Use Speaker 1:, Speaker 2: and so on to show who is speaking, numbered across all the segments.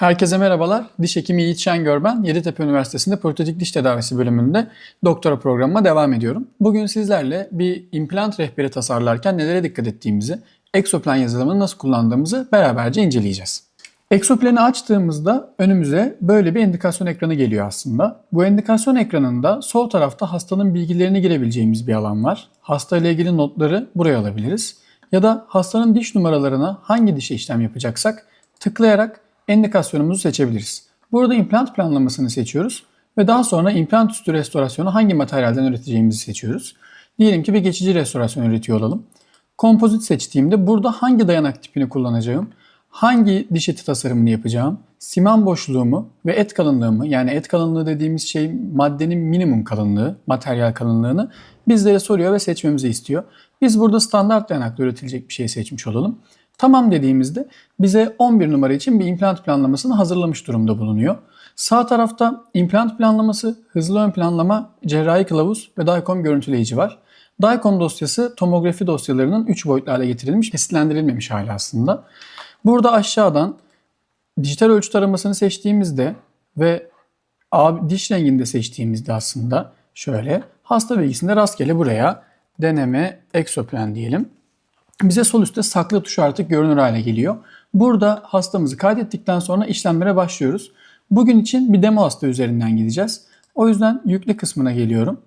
Speaker 1: Herkese merhabalar. Diş hekimi Yiğit Şengör ben. Yeditepe Üniversitesi'nde protetik diş tedavisi bölümünde doktora programıma devam ediyorum. Bugün sizlerle bir implant rehberi tasarlarken nelere dikkat ettiğimizi, Exoplan yazılımını nasıl kullandığımızı beraberce inceleyeceğiz. Exoplan'i açtığımızda önümüze böyle bir endikasyon ekranı geliyor aslında. Bu endikasyon ekranında sol tarafta hastanın bilgilerini girebileceğimiz bir alan var. Hasta ile ilgili notları buraya alabiliriz. Ya da hastanın diş numaralarına hangi dişe işlem yapacaksak tıklayarak endikasyonumuzu seçebiliriz. Burada implant planlamasını seçiyoruz ve daha sonra implant üstü restorasyonu hangi materyalden üreteceğimizi seçiyoruz. Diyelim ki bir geçici restorasyon üretiyor olalım. Kompozit seçtiğimde burada hangi dayanak tipini kullanacağım, hangi diş eti tasarımını yapacağım, siman boşluğumu ve et kalınlığımı yani et kalınlığı dediğimiz şey maddenin minimum kalınlığı, materyal kalınlığını bizlere soruyor ve seçmemizi istiyor. Biz burada standart dayanakla üretilecek bir şey seçmiş olalım. Tamam dediğimizde bize 11 numara için bir implant planlamasını hazırlamış durumda bulunuyor. Sağ tarafta implant planlaması, hızlı ön planlama, cerrahi kılavuz ve DICOM görüntüleyici var. DICOM dosyası tomografi dosyalarının 3 boyutlu hale getirilmiş, kesitlendirilmemiş hali aslında. Burada aşağıdan dijital ölçü taramasını seçtiğimizde ve diş renginde seçtiğimizde aslında şöyle hasta bilgisinde rastgele buraya deneme exoplan diyelim bize sol üstte saklı tuşu artık görünür hale geliyor. Burada hastamızı kaydettikten sonra işlemlere başlıyoruz. Bugün için bir demo hasta üzerinden gideceğiz. O yüzden yükle kısmına geliyorum.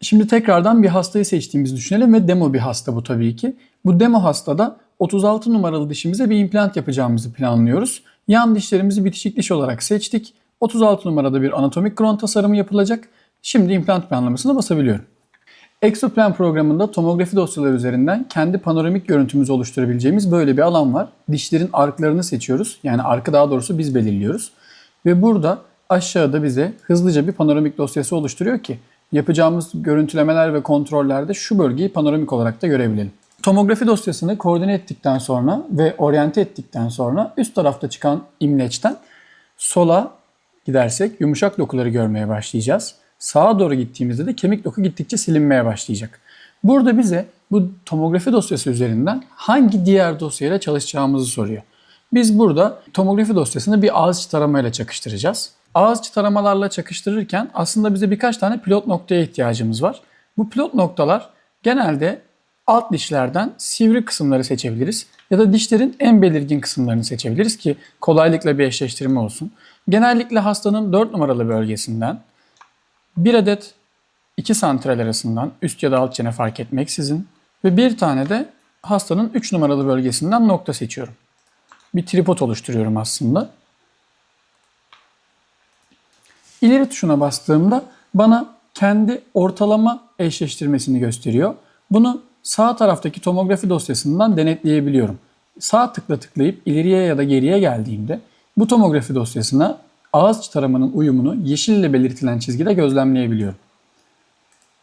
Speaker 1: Şimdi tekrardan bir hastayı seçtiğimizi düşünelim ve demo bir hasta bu tabii ki. Bu demo hastada 36 numaralı dişimize bir implant yapacağımızı planlıyoruz. Yan dişlerimizi bitişik diş olarak seçtik. 36 numarada bir anatomik kron tasarımı yapılacak. Şimdi implant planlamasına basabiliyorum. Exoplan programında tomografi dosyaları üzerinden kendi panoramik görüntümüzü oluşturabileceğimiz böyle bir alan var. Dişlerin arklarını seçiyoruz. Yani arkı daha doğrusu biz belirliyoruz. Ve burada aşağıda bize hızlıca bir panoramik dosyası oluşturuyor ki yapacağımız görüntülemeler ve kontrollerde şu bölgeyi panoramik olarak da görebilelim. Tomografi dosyasını koordine ettikten sonra ve oryante ettikten sonra üst tarafta çıkan imleçten sola gidersek yumuşak dokuları görmeye başlayacağız. Sağa doğru gittiğimizde de kemik doku gittikçe silinmeye başlayacak. Burada bize bu tomografi dosyası üzerinden hangi diğer dosyayla çalışacağımızı soruyor. Biz burada tomografi dosyasını bir ağız içi taramayla çakıştıracağız. Ağız içi taramalarla çakıştırırken aslında bize birkaç tane pilot noktaya ihtiyacımız var. Bu pilot noktalar genelde alt dişlerden sivri kısımları seçebiliriz ya da dişlerin en belirgin kısımlarını seçebiliriz ki kolaylıkla bir eşleştirme olsun. Genellikle hastanın 4 numaralı bölgesinden bir adet iki santral arasından üst ya da alt çene fark etmeksizin ve bir tane de hastanın 3 numaralı bölgesinden nokta seçiyorum. Bir tripod oluşturuyorum aslında. İleri tuşuna bastığımda bana kendi ortalama eşleştirmesini gösteriyor. Bunu sağ taraftaki tomografi dosyasından denetleyebiliyorum. Sağ tıkla tıklayıp ileriye ya da geriye geldiğimde bu tomografi dosyasına ağız taramanın uyumunu yeşil ile belirtilen çizgide gözlemleyebiliyorum.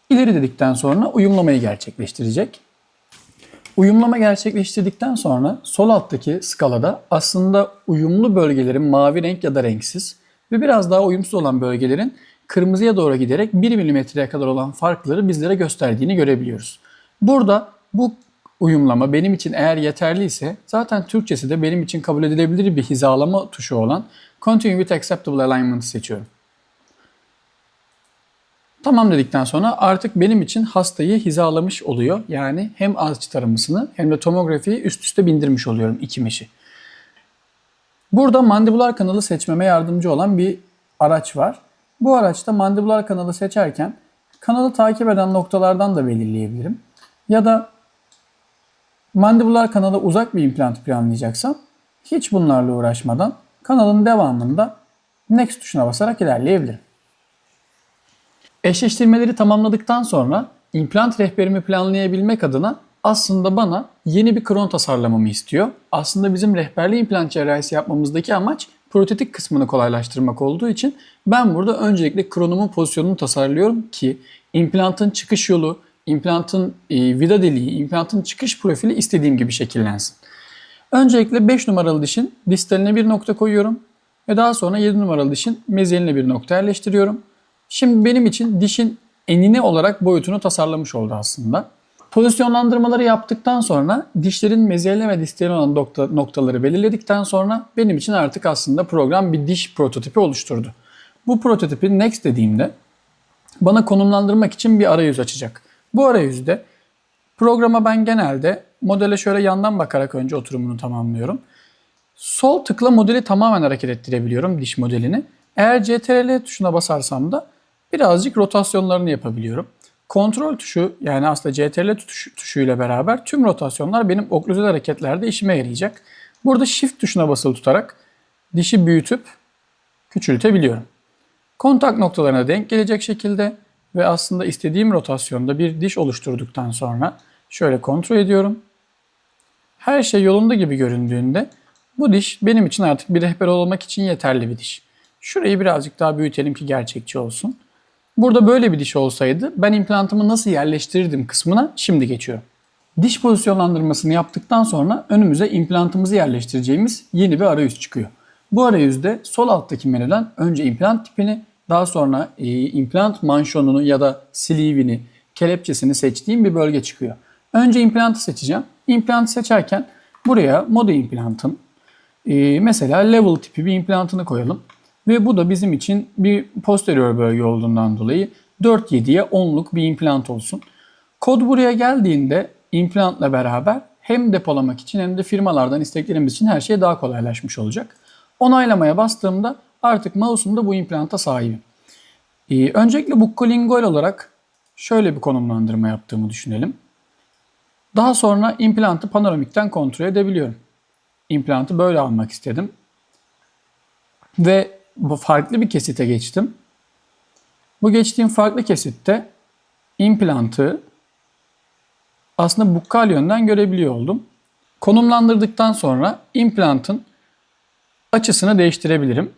Speaker 1: İleri dedikten sonra uyumlamayı gerçekleştirecek. Uyumlama gerçekleştirdikten sonra sol alttaki skalada aslında uyumlu bölgelerin mavi renk ya da renksiz ve biraz daha uyumsuz olan bölgelerin kırmızıya doğru giderek 1 milimetreye kadar olan farkları bizlere gösterdiğini görebiliyoruz. Burada bu uyumlama benim için eğer yeterliyse zaten Türkçesi de benim için kabul edilebilir bir hizalama tuşu olan Continue with Acceptable Alignment'ı seçiyorum. Tamam dedikten sonra artık benim için hastayı hizalamış oluyor. Yani hem ağız taramasını hem de tomografiyi üst üste bindirmiş oluyorum iki meşi. Burada mandibular kanalı seçmeme yardımcı olan bir araç var. Bu araçta mandibular kanalı seçerken kanalı takip eden noktalardan da belirleyebilirim. Ya da mandibular kanala uzak bir implant planlayacaksam hiç bunlarla uğraşmadan kanalın devamında Next tuşuna basarak ilerleyebilirim. Eşleştirmeleri tamamladıktan sonra implant rehberimi planlayabilmek adına aslında bana yeni bir kron tasarlamamı istiyor. Aslında bizim rehberli implant cerrahisi yapmamızdaki amaç protetik kısmını kolaylaştırmak olduğu için ben burada öncelikle kronumun pozisyonunu tasarlıyorum ki implantın çıkış yolu, implantın e, vida deliği, implantın çıkış profili istediğim gibi şekillensin. Öncelikle 5 numaralı dişin distaline bir nokta koyuyorum ve daha sonra 7 numaralı dişin mezeline bir nokta yerleştiriyorum. Şimdi benim için dişin enine olarak boyutunu tasarlamış oldu aslında. Pozisyonlandırmaları yaptıktan sonra dişlerin meziyeli ve distal olan nokta, noktaları belirledikten sonra benim için artık aslında program bir diş prototipi oluşturdu. Bu prototipi next dediğimde bana konumlandırmak için bir arayüz açacak. Bu arayüzde programa ben genelde modele şöyle yandan bakarak önce oturumunu tamamlıyorum. Sol tıkla modeli tamamen hareket ettirebiliyorum diş modelini. Eğer CTRL tuşuna basarsam da birazcık rotasyonlarını yapabiliyorum. Kontrol tuşu yani aslında CTRL tuş, tuşuyla beraber tüm rotasyonlar benim oklüzel hareketlerde işime yarayacak. Burada Shift tuşuna basılı tutarak dişi büyütüp küçültebiliyorum. Kontak noktalarına denk gelecek şekilde ve aslında istediğim rotasyonda bir diş oluşturduktan sonra şöyle kontrol ediyorum. Her şey yolunda gibi göründüğünde bu diş benim için artık bir rehber olmak için yeterli bir diş. Şurayı birazcık daha büyütelim ki gerçekçi olsun. Burada böyle bir diş olsaydı ben implantımı nasıl yerleştirirdim kısmına şimdi geçiyorum. Diş pozisyonlandırmasını yaptıktan sonra önümüze implantımızı yerleştireceğimiz yeni bir arayüz çıkıyor. Bu arayüzde sol alttaki menüden önce implant tipini, daha sonra e, implant manşonunu ya da sleeve'ini, kelepçesini seçtiğim bir bölge çıkıyor. Önce implantı seçeceğim. İmplantı seçerken buraya moda implantın, e, mesela level tipi bir implantını koyalım. Ve bu da bizim için bir posterior bölge olduğundan dolayı 4-7'ye 10'luk bir implant olsun. Kod buraya geldiğinde implantla beraber hem depolamak için hem de firmalardan isteklerimiz için her şey daha kolaylaşmış olacak. Onaylamaya bastığımda artık mouse'umda bu implanta sahibim. Ee, öncelikle buccolingual olarak şöyle bir konumlandırma yaptığımı düşünelim. Daha sonra implantı panoramikten kontrol edebiliyorum. İmplantı böyle almak istedim. Ve bu farklı bir kesite geçtim. Bu geçtiğim farklı kesitte implantı aslında bukkal yönden görebiliyor oldum. Konumlandırdıktan sonra implantın açısını değiştirebilirim.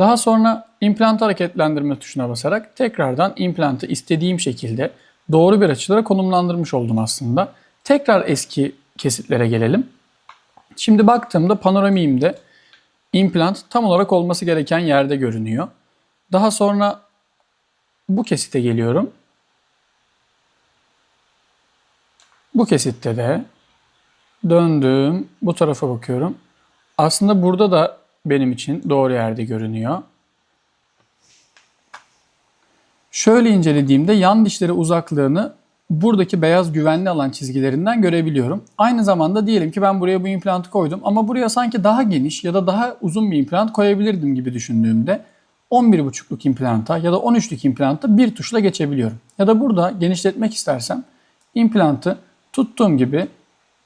Speaker 1: Daha sonra implant hareketlendirme tuşuna basarak tekrardan implantı istediğim şekilde doğru bir açılara konumlandırmış oldum aslında. Tekrar eski kesitlere gelelim. Şimdi baktığımda panoramiğimde implant tam olarak olması gereken yerde görünüyor. Daha sonra bu kesite geliyorum. Bu kesitte de döndüm. Bu tarafa bakıyorum. Aslında burada da benim için doğru yerde görünüyor. Şöyle incelediğimde yan dişleri uzaklığını buradaki beyaz güvenli alan çizgilerinden görebiliyorum. Aynı zamanda diyelim ki ben buraya bu implantı koydum ama buraya sanki daha geniş ya da daha uzun bir implant koyabilirdim gibi düşündüğümde 11.5'luk implanta ya da 13'lük implanta bir tuşla geçebiliyorum. Ya da burada genişletmek istersem implantı tuttuğum gibi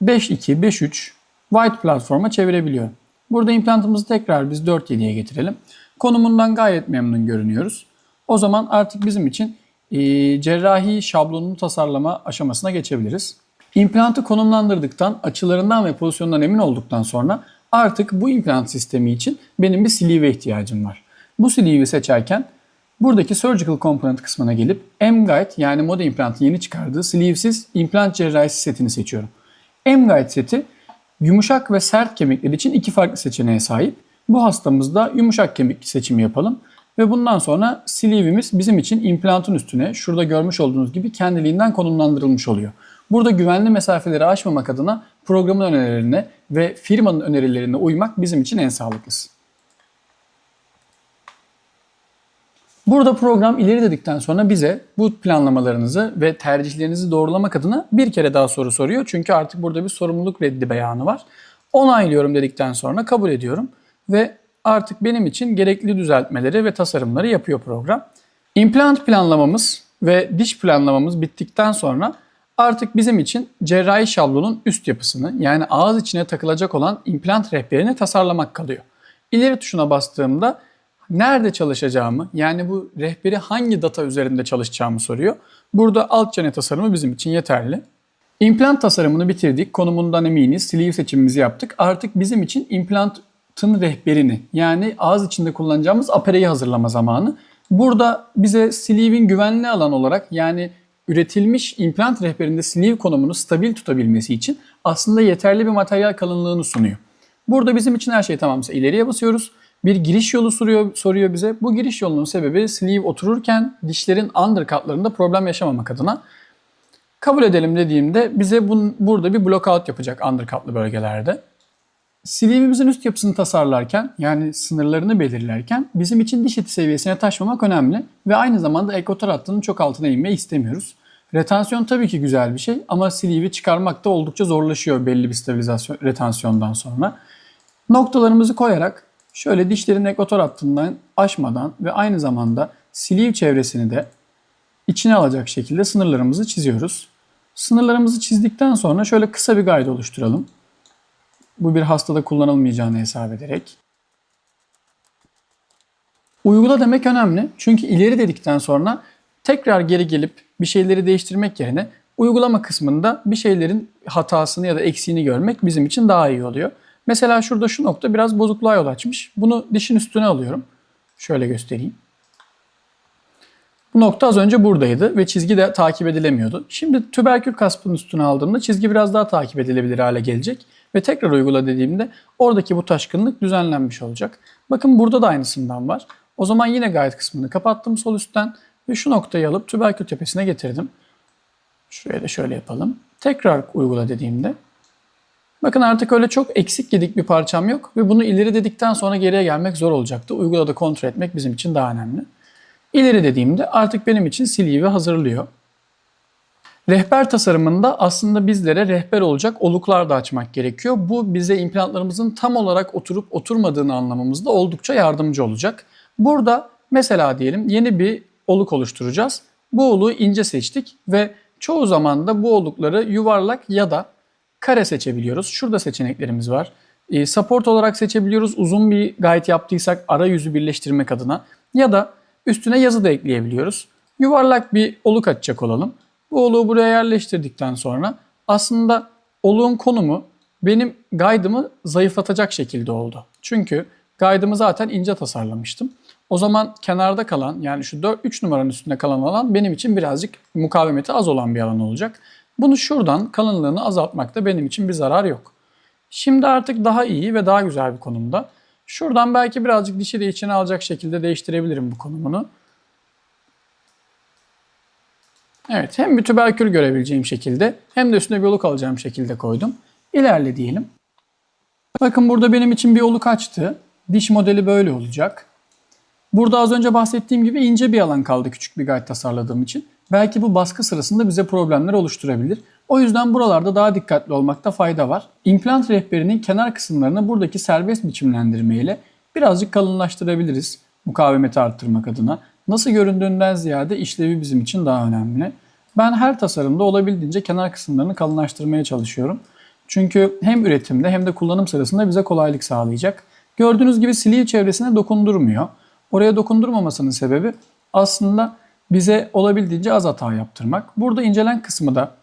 Speaker 1: 5.2, 5.3 white platforma çevirebiliyorum. Burada implantımızı tekrar biz 4.7'ye getirelim. Konumundan gayet memnun görünüyoruz. O zaman artık bizim için e, cerrahi şablonunu tasarlama aşamasına geçebiliriz. İmplantı konumlandırdıktan, açılarından ve pozisyonundan emin olduktan sonra artık bu implant sistemi için benim bir sleeve'e ihtiyacım var. Bu sleeve'i seçerken buradaki Surgical Component kısmına gelip M-Guide yani Moda Implant'ın yeni çıkardığı sleeve'siz implant cerrahisi setini seçiyorum. M-Guide seti yumuşak ve sert kemikler için iki farklı seçeneğe sahip. Bu hastamızda yumuşak kemik seçimi yapalım. Ve bundan sonra sleeve'imiz bizim için implantın üstüne şurada görmüş olduğunuz gibi kendiliğinden konumlandırılmış oluyor. Burada güvenli mesafeleri aşmamak adına programın önerilerine ve firmanın önerilerine uymak bizim için en sağlıklısı. Burada program ileri dedikten sonra bize bu planlamalarınızı ve tercihlerinizi doğrulamak adına bir kere daha soru soruyor. Çünkü artık burada bir sorumluluk reddi beyanı var. Onaylıyorum dedikten sonra kabul ediyorum ve artık benim için gerekli düzeltmeleri ve tasarımları yapıyor program. İmplant planlamamız ve diş planlamamız bittikten sonra artık bizim için cerrahi şablonun üst yapısını yani ağız içine takılacak olan implant rehberini tasarlamak kalıyor. İleri tuşuna bastığımda nerede çalışacağımı yani bu rehberi hangi data üzerinde çalışacağımı soruyor. Burada alt çene tasarımı bizim için yeterli. İmplant tasarımını bitirdik. Konumundan eminiz. Sleeve seçimimizi yaptık. Artık bizim için implant tın rehberini yani ağız içinde kullanacağımız apereyi hazırlama zamanı. Burada bize sleeve'in güvenli alan olarak yani üretilmiş implant rehberinde sleeve konumunu stabil tutabilmesi için aslında yeterli bir materyal kalınlığını sunuyor. Burada bizim için her şey tamamsa ileriye basıyoruz. Bir giriş yolu soruyor, soruyor bize. Bu giriş yolunun sebebi sleeve otururken dişlerin undercutlarında problem yaşamamak adına Kabul edelim dediğimde bize bun, burada bir blokout yapacak undercutlı bölgelerde. Sleeve'imizin üst yapısını tasarlarken yani sınırlarını belirlerken bizim için diş eti seviyesine taşmamak önemli ve aynı zamanda ekotar hattının çok altına inmeyi istemiyoruz. Retansiyon tabii ki güzel bir şey ama sleeve'i çıkarmak da oldukça zorlaşıyor belli bir stabilizasyon retansiyondan sonra. Noktalarımızı koyarak şöyle dişlerin ekotor hattından aşmadan ve aynı zamanda sleeve çevresini de içine alacak şekilde sınırlarımızı çiziyoruz. Sınırlarımızı çizdikten sonra şöyle kısa bir guide oluşturalım. Bu bir hastada kullanılmayacağını hesap ederek. Uygula demek önemli. Çünkü ileri dedikten sonra tekrar geri gelip bir şeyleri değiştirmek yerine uygulama kısmında bir şeylerin hatasını ya da eksiğini görmek bizim için daha iyi oluyor. Mesela şurada şu nokta biraz bozukluğa yol açmış. Bunu dişin üstüne alıyorum. Şöyle göstereyim. Bu nokta az önce buradaydı ve çizgi de takip edilemiyordu. Şimdi tüberkül kaspının üstüne aldığımda çizgi biraz daha takip edilebilir hale gelecek. Ve tekrar uygula dediğimde oradaki bu taşkınlık düzenlenmiş olacak. Bakın burada da aynısından var. O zaman yine guide kısmını kapattım sol üstten ve şu noktayı alıp tüberkül tepesine getirdim. Şuraya da şöyle yapalım. Tekrar uygula dediğimde Bakın artık öyle çok eksik gedik bir parçam yok ve bunu ileri dedikten sonra geriye gelmek zor olacaktı. Uygula da kontrol etmek bizim için daha önemli. İleri dediğimde artık benim için sleeve'i hazırlıyor. Rehber tasarımında aslında bizlere rehber olacak oluklar da açmak gerekiyor. Bu bize implantlarımızın tam olarak oturup oturmadığını anlamamızda oldukça yardımcı olacak. Burada mesela diyelim yeni bir oluk oluşturacağız. Bu oluğu ince seçtik ve çoğu zaman da bu olukları yuvarlak ya da kare seçebiliyoruz. Şurada seçeneklerimiz var. E, support olarak seçebiliyoruz. Uzun bir guide yaptıysak arayüzü birleştirmek adına ya da üstüne yazı da ekleyebiliyoruz. Yuvarlak bir oluk açacak olalım. Bu oluğu buraya yerleştirdikten sonra aslında oluğun konumu benim guide'ımı zayıflatacak şekilde oldu. Çünkü guide'ımı zaten ince tasarlamıştım. O zaman kenarda kalan yani şu 4 3 numaranın üstünde kalan alan benim için birazcık mukavemeti az olan bir alan olacak. Bunu şuradan kalınlığını azaltmakta benim için bir zarar yok. Şimdi artık daha iyi ve daha güzel bir konumda. Şuradan belki birazcık dişi de içine alacak şekilde değiştirebilirim bu konumunu. Evet hem bir tüberkül görebileceğim şekilde hem de üstüne bir oluk alacağım şekilde koydum. İlerle diyelim. Bakın burada benim için bir oluk açtı. Diş modeli böyle olacak. Burada az önce bahsettiğim gibi ince bir alan kaldı küçük bir guide tasarladığım için. Belki bu baskı sırasında bize problemler oluşturabilir. O yüzden buralarda daha dikkatli olmakta fayda var. İmplant rehberinin kenar kısımlarını buradaki serbest biçimlendirme ile birazcık kalınlaştırabiliriz mukavemeti arttırmak adına. Nasıl göründüğünden ziyade işlevi bizim için daha önemli. Ben her tasarımda olabildiğince kenar kısımlarını kalınlaştırmaya çalışıyorum. Çünkü hem üretimde hem de kullanım sırasında bize kolaylık sağlayacak. Gördüğünüz gibi sleeve çevresine dokundurmuyor. Oraya dokundurmamasının sebebi aslında bize olabildiğince az hata yaptırmak. Burada incelen kısmı da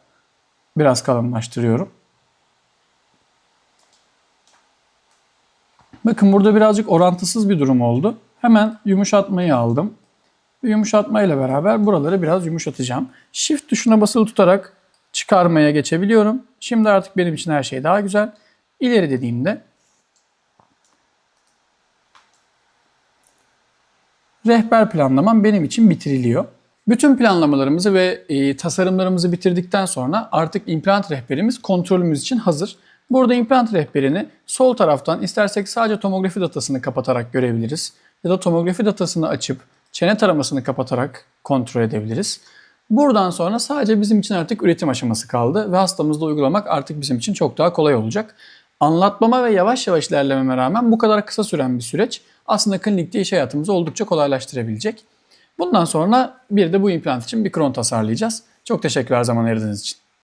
Speaker 1: biraz kalınlaştırıyorum. Bakın burada birazcık orantısız bir durum oldu. Hemen yumuşatmayı aldım. Ve yumuşatma ile beraber buraları biraz yumuşatacağım. Shift tuşuna basılı tutarak çıkarmaya geçebiliyorum. Şimdi artık benim için her şey daha güzel. İleri dediğimde rehber planlamam benim için bitiriliyor. Bütün planlamalarımızı ve e, tasarımlarımızı bitirdikten sonra artık implant rehberimiz kontrolümüz için hazır. Burada implant rehberini sol taraftan istersek sadece tomografi datasını kapatarak görebiliriz. Ya da tomografi datasını açıp çene taramasını kapatarak kontrol edebiliriz. Buradan sonra sadece bizim için artık üretim aşaması kaldı ve hastamızda uygulamak artık bizim için çok daha kolay olacak. Anlatmama ve yavaş yavaş ilerlememe rağmen bu kadar kısa süren bir süreç aslında klinikte iş hayatımızı oldukça kolaylaştırabilecek. Bundan sonra bir de bu implant için bir kron tasarlayacağız. Çok teşekkürler zaman ayırdığınız için.